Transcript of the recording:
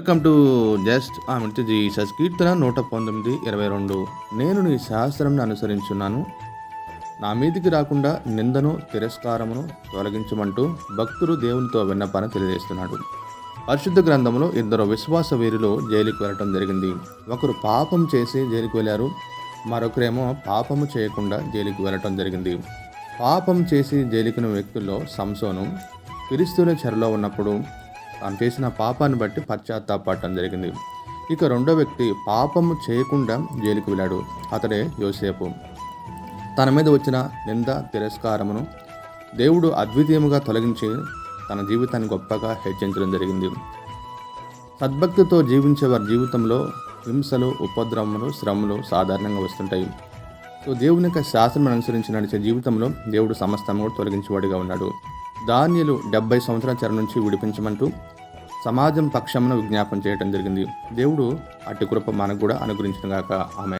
Welcome to just ఆమె Jesus సస్కీర్తన నూట పంతొమ్మిది ఇరవై రెండు. నేను నీ శాస్త్రంను అనుసరించున్నాను. నా మీదికి రాకుండా నిందను తిరస్కారమును తొలగించమంటూ భక్తులు దేవునితో విన్నపాన్ని తెలియజేస్తున్నాడు. పరిశుద్ధ గ్రంథంలో ఇద్దరు విశ్వాస వీరులు జైలుకి వెళ్ళటం జరిగింది. ఒకరు పాపం చేసి జైలుకి వెళ్ళారు. మరొకరేమో పాపము చేయకుండా జైలుకి వెళ్ళటం జరిగింది. పాపం చేసి జైలుకిన వ్యక్తుల్లో సంసోను క్రీస్తుల చెరలో ఉన్నప్పుడు తాను చేసిన పాపాన్ని బట్టి పశ్చాత్తాపడటం జరిగింది. ఇక రెండో వ్యక్తి పాపము చేయకుండా జైలుకు వెళ్ళాడు అతడే యోసేపు. తన మీద వచ్చిన నింద తిరస్కారమును దేవుడు అద్వితీయముగా తొలగించి తన జీవితాన్ని గొప్పగా హెచ్చించడం జరిగింది. సద్భక్తితో జీవించే వారి జీవితంలో హింసలు ఉపద్రవములు శ్రమలు సాధారణంగా వస్తుంటాయి. సో దేవుని యొక్క శాస్త్రం అనుసరించి నడిచే జీవితంలో దేవుడు సమస్తము కూడా తొలగించేవాడిగా ఉన్నాడు. ధాన్యులు డెబ్బై సంవత్సరాల చెర నుంచి విడిపించమంటూ సమాజం పక్షమున విజ్ఞాపన చేయడం జరిగింది. దేవుడు అట్టి కృప మనకు కూడా అనుగ్రహించిన గాక. ఆమె